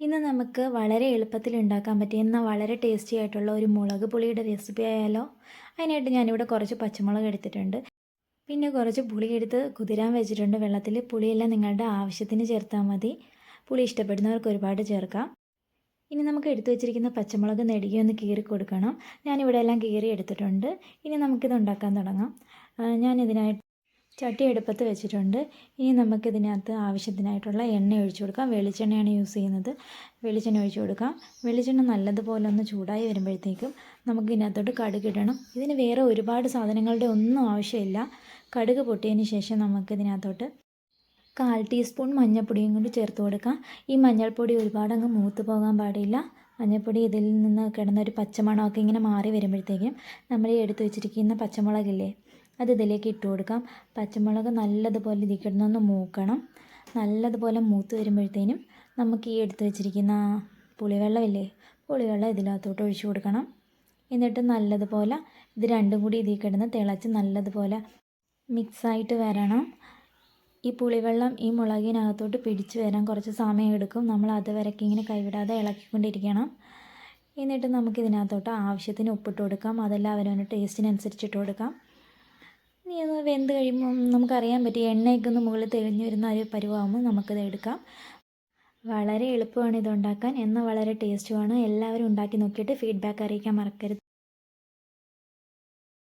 ഇന്ന് നമുക്ക് വളരെ എളുപ്പത്തിൽ ഉണ്ടാക്കാൻ പറ്റിയ എന്നാൽ വളരെ ടേസ്റ്റി ആയിട്ടുള്ള ഒരു മുളക് പുളിയുടെ റെസിപ്പി ആയാലോ? അതിനായിട്ട് ഞാനിവിടെ കുറച്ച് പച്ചമുളക് എടുത്തിട്ടുണ്ട്. പിന്നെ കുറച്ച് പുളി എടുത്ത് കുതിരാൻ വെച്ചിട്ടുണ്ട്. വെള്ളത്തിൽ പുളിയെല്ലാം നിങ്ങളുടെ ആവശ്യത്തിന് ചേർത്താൽ മതി. പുളി ഇഷ്ടപ്പെടുന്നവർക്ക് ഒരുപാട് ചേർക്കാം. ഇനി നമുക്ക് എടുത്തു വെച്ചിരിക്കുന്ന പച്ചമുളക് നെടുകി ഒന്ന് കീറി കൊടുക്കണം. ഞാനിവിടെ എല്ലാം കീറി എടുത്തിട്ടുണ്ട്. ഇനി നമുക്കിത് ഉണ്ടാക്കാൻ തുടങ്ങാം. ഞാനിതിനായിട്ട് ചട്ടി അടുപ്പത്ത് വെച്ചിട്ടുണ്ട്. ഇനി നമുക്കിതിനകത്ത് ആവശ്യത്തിനായിട്ടുള്ള എണ്ണ ഒഴിച്ചു കൊടുക്കാം. വെളിച്ചെണ്ണയാണ് യൂസ് ചെയ്യുന്നത്. വെളിച്ചെണ്ണ ഒഴിച്ചു കൊടുക്കാം. വെളിച്ചെണ്ണ നല്ലതുപോലെ ഒന്ന് ചൂടായി വരുമ്പോഴത്തേക്കും നമുക്ക് ഇതിനകത്തോട്ട് കടുക് ഇടണം. ഇതിന് വേറെ ഒരുപാട് സാധനങ്ങളുടെ ഒന്നും ആവശ്യമില്ല. കടുക് പൊട്ടിയതിന് ശേഷം നമുക്കിതിനകത്തോട്ട് കാൽ ടീസ്പൂൺ മഞ്ഞൾപ്പൊടിയും കൂടി ചേർത്ത് കൊടുക്കാം. ഈ മഞ്ഞൾപ്പൊടി ഒരുപാട് അങ്ങ് മൂത്ത് പോകാൻ പാടില്ല. മഞ്ഞൾപ്പൊടി ഇതിൽ നിന്ന് കിടന്നൊരു പച്ചമണമൊക്കെ ഇങ്ങനെ മാറി വരുമ്പോഴത്തേക്കും നമ്മൾ എടുത്ത് വെച്ചിരിക്കുന്ന പച്ചമുളകില്ലേ അത് ഇതിലേക്ക് ഇട്ട് കൊടുക്കാം. പച്ചമുളക് നല്ലതുപോലെ ഇതിൽ കിടന്നൊന്ന് മൂക്കണം. നല്ലതുപോലെ മൂത്ത് വരുമ്പോഴത്തേനും നമുക്ക് ഈ എടുത്ത് വെച്ചിരിക്കുന്ന പുളിവെള്ളമില്ലേ പുളിവെള്ളം ഇതിനകത്തോട്ട് ഒഴിച്ചു കൊടുക്കണം. എന്നിട്ട് നല്ലതുപോലെ ഇത് രണ്ടും കൂടി ഇതിൽ കിടന്ന് തിളച്ച് നല്ലതുപോലെ മിക്സായിട്ട് വരണം. ഈ പുളിവെള്ളം ഈ മുളകിനകത്തോട്ട് പിടിച്ച് വരാൻ കുറച്ച് സമയം എടുക്കും. നമ്മൾ അതുവരയ്ക്ക് ഇങ്ങനെ കൈവിടാതെ ഇളക്കിക്കൊണ്ടിരിക്കണം. എന്നിട്ട് നമുക്ക് ഇതിനകത്തോട്ട് ആവശ്യത്തിന് ഉപ്പിട്ട് കൊടുക്കാം. അതെല്ലാം അവരവന്റെ ടേസ്റ്റിനനുസരിച്ചിട്ട് കൊടുക്കാം. ഇനി അത് വെന്ത് കഴിയുമ്പം നമുക്കറിയാൻ പറ്റും എണ്ണയൊക്കെ ഒന്ന് മുകളിൽ തെളിഞ്ഞു വരുന്ന ഒരു പരുവാകുമ്പോൾ നമുക്കിത് എടുക്കാം. വളരെ എളുപ്പമാണ് ഇത് ഉണ്ടാക്കാൻ. എന്നാൽ വളരെ ടേസ്റ്റുമാണ് എല്ലാവരും ഉണ്ടാക്കി നോക്കിയിട്ട് ഫീഡ്ബാക്ക് അറിയിക്കാൻ മറക്കരുത്.